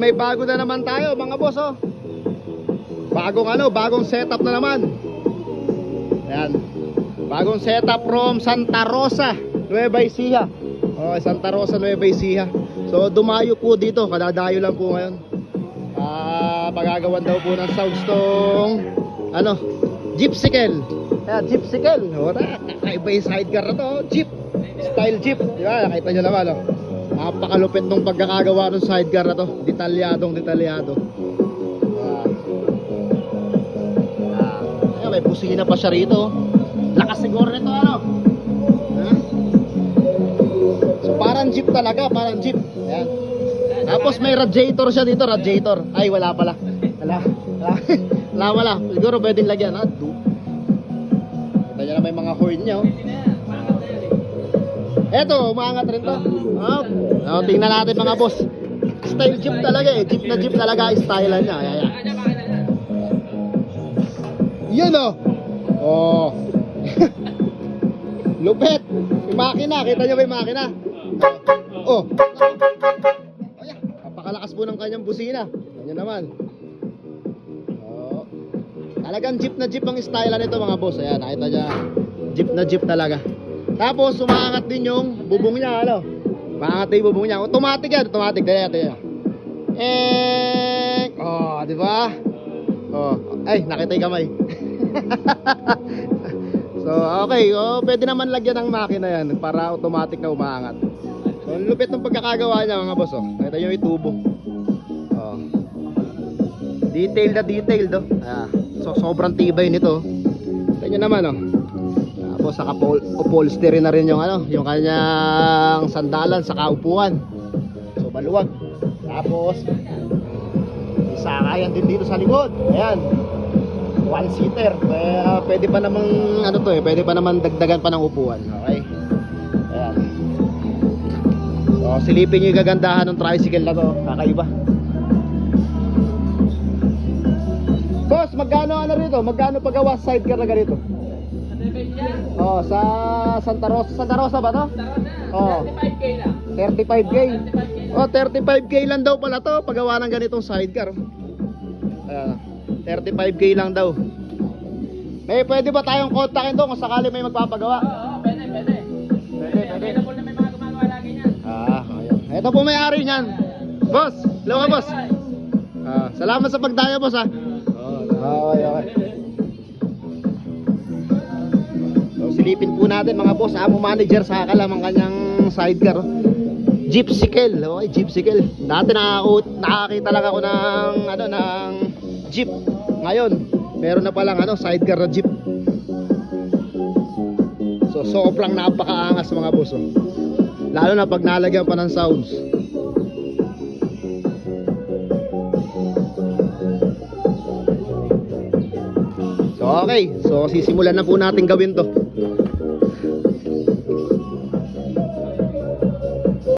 may bago na naman tayo mga boss oh. Bagong ano, bagong setup na naman. Ayan. Bagong setup from Santa Rosa, Nueva Ecija. Oh, Santa Rosa, Nueva Ecija. So dumayo po dito, kadadayo lang po ngayon. Ah, pagagawan daw po ng sounds tong ano, Jeepsicle. Ayan, Jeepsicle. Ora, kakaiba yung sidecar na to, oh. Jeep. Style Jeep. Di ba? Nakita nyo naman, oh. Napakalupit nung pagkakagawa ng sidecar na to. Detalyadong detalyado. Ah. Ah. Ayan, may pusina pa siya rito. Lakas siguro nito, ano? Ha? So, parang jeep talaga, parang jeep. Ayan. Tapos may radiator siya dito, radiator. Ay, wala pala. Wala. Wala. wala. Siguro pwedeng lagyan, ha? Du- Kita nyo na may mga horn niya, oh. Eto, umaangat rin to. Oh, oh, tingnan natin mga boss. Style jeep talaga eh. Jeep na jeep talaga style niya. Ayan, ayan. Yun oh. Oh. Lupet. Yung makina, kita nyo ba yung makina? Oh. Ayan, napakalakas po ng kanyang busina. Ganyan naman. Oh. Talagang jeep na jeep ang style nito mga boss. Ayan, nakita niya. Jeep na jeep talaga. Tapos umaangat din yung bubong niya, ano? Umaangat din yung bubong niya. Automatic yan, automatic. Dali, dali. Eh, oh, di ba? Oh, ay, nakita yung kamay. so, okay. Oh, pwede naman lagyan ng makina yan para automatic na umaangat. So, lupit ng pagkakagawa niya mga boss. Oh. Nakita nyo yung tubo. Oh. Detail na detail do. Ah, so, sobrang tibay nito. Tingnan nyo naman oh. Tapos saka pol- upholstery na rin yung ano, yung kanyang sandalan sa kaupuan. So maluwag. Tapos isa kayan din dito sa likod. Ayan. One seater. Kaya pwede pa namang ano to eh, pwede pa naman dagdagan pa ng upuan. Okay. Ayan. So silipin niyo yung gagandahan ng tricycle na to. Kakaiba. Boss, magkano ano rito? Magkano paggawa sa sidecar na ganito? Oh, sa Santa Rosa. Santa Rosa ba to? Oh. 35k. Oh, 35k lang daw pala to paggawa ng ganitong sidecar. Ayan. 35k lang daw. May pwede ba tayong kontakin doon kung sakali may magpapagawa? Pwede, pwede. Ah, ayun. Ito po may-ari niyan. Boss, hello ka boss. Ah, salamat sa pagdaya boss ha. Oh, okay, okay. Silipin po natin mga boss, amo manager sa kalamang kanyang sidecar. Jeepsicle, okay, Jeepsicle. Dati nakaka nakakita lang ako ng ano ng Jeep. Ngayon, meron na palang ano sidecar na Jeep. So, sobrang napakaangas mga boss. oh. Lalo na pag nalagyan pa ng sounds. Okay. So, sisimulan na po natin gawin to.